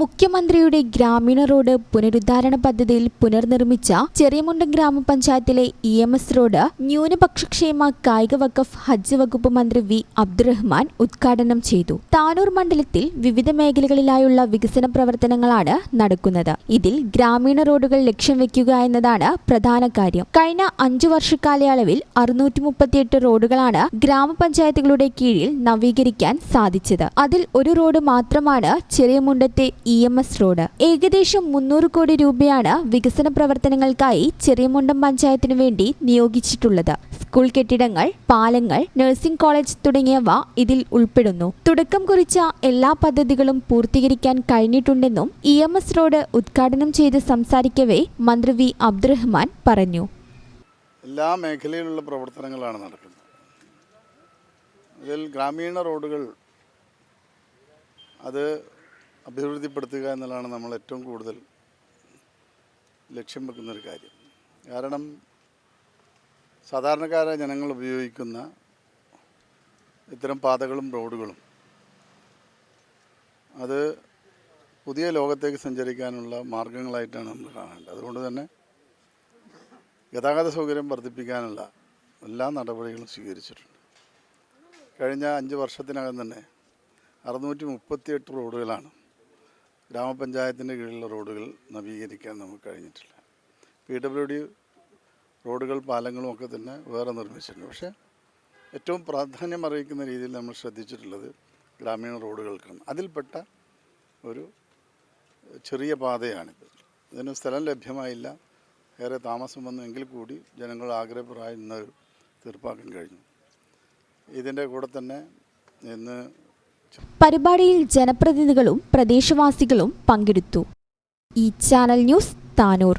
മുഖ്യമന്ത്രിയുടെ ഗ്രാമീണ റോഡ് പുനരുദ്ധാരണ പദ്ധതിയിൽ പുനർനിർമ്മിച്ച ചെറിയമുണ്ടം ഗ്രാമപഞ്ചായത്തിലെ ഇ എം എസ് റോഡ് ന്യൂനപക്ഷക്ഷേമ കായിക വഖഫ് ഹജ്ജ് വകുപ്പ് മന്ത്രി വി അബ്ദുറഹ്മാൻ ഉദ്ഘാടനം ചെയ്തു. താനൂർ മണ്ഡലത്തിൽ വിവിധ മേഖലകളിലായുള്ള വികസന പ്രവർത്തനങ്ങളാണ് നടക്കുന്നത്. ഇതിൽ ഗ്രാമീണ റോഡുകൾ ലക്ഷ്യം വെക്കുക എന്നതാണ് പ്രധാന കാര്യം. കഴിഞ്ഞ അഞ്ചു വർഷക്കാലയളവിൽ അറുന്നൂറ്റി മുപ്പത്തിയെട്ട് റോഡുകളാണ് ഗ്രാമപഞ്ചായത്തുകളുടെ കീഴിൽ നവീകരിക്കാൻ സാധിച്ചത്. അതിൽ ഒരു റോഡ് മാത്രമാണ് ചെറിയമുണ്ടത്തെ ഇ എം എസ് റോഡ്. ഏകദേശം മുന്നൂറ് കോടി രൂപയാണ് വികസന പ്രവർത്തനങ്ങൾക്കായി ചെറിയമുണ്ടം പഞ്ചായത്തിനു വേണ്ടി നിയോഗിച്ചിട്ടുള്ളത്. സ്കൂൾ കെട്ടിടങ്ങൾ പാലങ്ങൾ നഴ്സിംഗ് കോളേജ് തുടങ്ങിയവ ഇതിൽ ഉൾപ്പെടുന്നു. തുടക്കം കുറിച്ച എല്ലാ പദ്ധതികളും പൂർത്തീകരിക്കാൻ കഴിഞ്ഞിട്ടുണ്ടെന്നും ഇ എം എസ് റോഡ് ഉദ്ഘാടനം ചെയ്ത് സംസാരിക്കവേ മന്ത്രി വി. അബ്ദുറഹ്മാൻ പറഞ്ഞു. എല്ലാ മേഖലയിലുള്ള പ്രവർത്തനങ്ങളാണ് നടക്കുന്നത്. ഇതിൽ ഗ്രാമീണ റോഡുകൾ അത് അഭിവൃദ്ധിപ്പെടുത്തുക എന്നുള്ളതാണ് നമ്മൾ ഏറ്റവും കൂടുതൽ ലക്ഷ്യം വെക്കുന്നൊരു കാര്യം. കാരണം സാധാരണക്കാരായ ജനങ്ങൾ ഉപയോഗിക്കുന്ന ഇത്തരം പാതകളും റോഡുകളും അത് പുതിയ ലോകത്തേക്ക് സഞ്ചരിക്കാനുള്ള മാർഗങ്ങളായിട്ടാണ് നമ്മൾ കാണേണ്ടത്. അതുകൊണ്ട് തന്നെ ഗതാഗത സൗകര്യം വർദ്ധിപ്പിക്കാനുള്ള എല്ലാ നടപടികളും സ്വീകരിച്ചിട്ടുണ്ട്. കഴിഞ്ഞ അഞ്ച് വർഷത്തിനകം തന്നെ അറുന്നൂറ്റി മുപ്പത്തിയെട്ട് റോഡുകളാണ് ഗ്രാമപഞ്ചായത്തിന്റെ കീഴിലുള്ള റോഡുകൾ നവീകരിക്കാൻ നമുക്ക് കഴിഞ്ഞിട്ടില്ല. പി ഡബ്ല്യു ഡി റോഡുകൾ പാലങ്ങളും ഒക്കെ തന്നെ വേറെ നിർമ്മിച്ചിട്ടുണ്ട്. പക്ഷേ ഏറ്റവും പ്രാധാന്യം അറിയിക്കുന്ന രീതിയിൽ നമ്മൾ ശ്രദ്ധിച്ചിട്ടുള്ളത് ഗ്രാമീണ റോഡുകൾക്കാണ്. അതിൽപ്പെട്ട ഒരു ചെറിയ പാതയാണിത്. ഇതിന് സ്ഥലം ലഭ്യമായില്ല. ഏറെ താമസം വന്നു. എങ്കിൽ കൂടി ജനങ്ങൾ ആഗ്രഹപ്രായം തീർപ്പാക്കാൻ കഴിഞ്ഞു. ഇതിന്റെ കൂടെ തന്നെ ഇന്ന് പരിപാടിയിൽ ജനപ്രതിനിധികളും പ്രദേശവാസികളും പങ്കെടുത്തു. ഈ ചാനൽ ന്യൂസ് താനൂർ.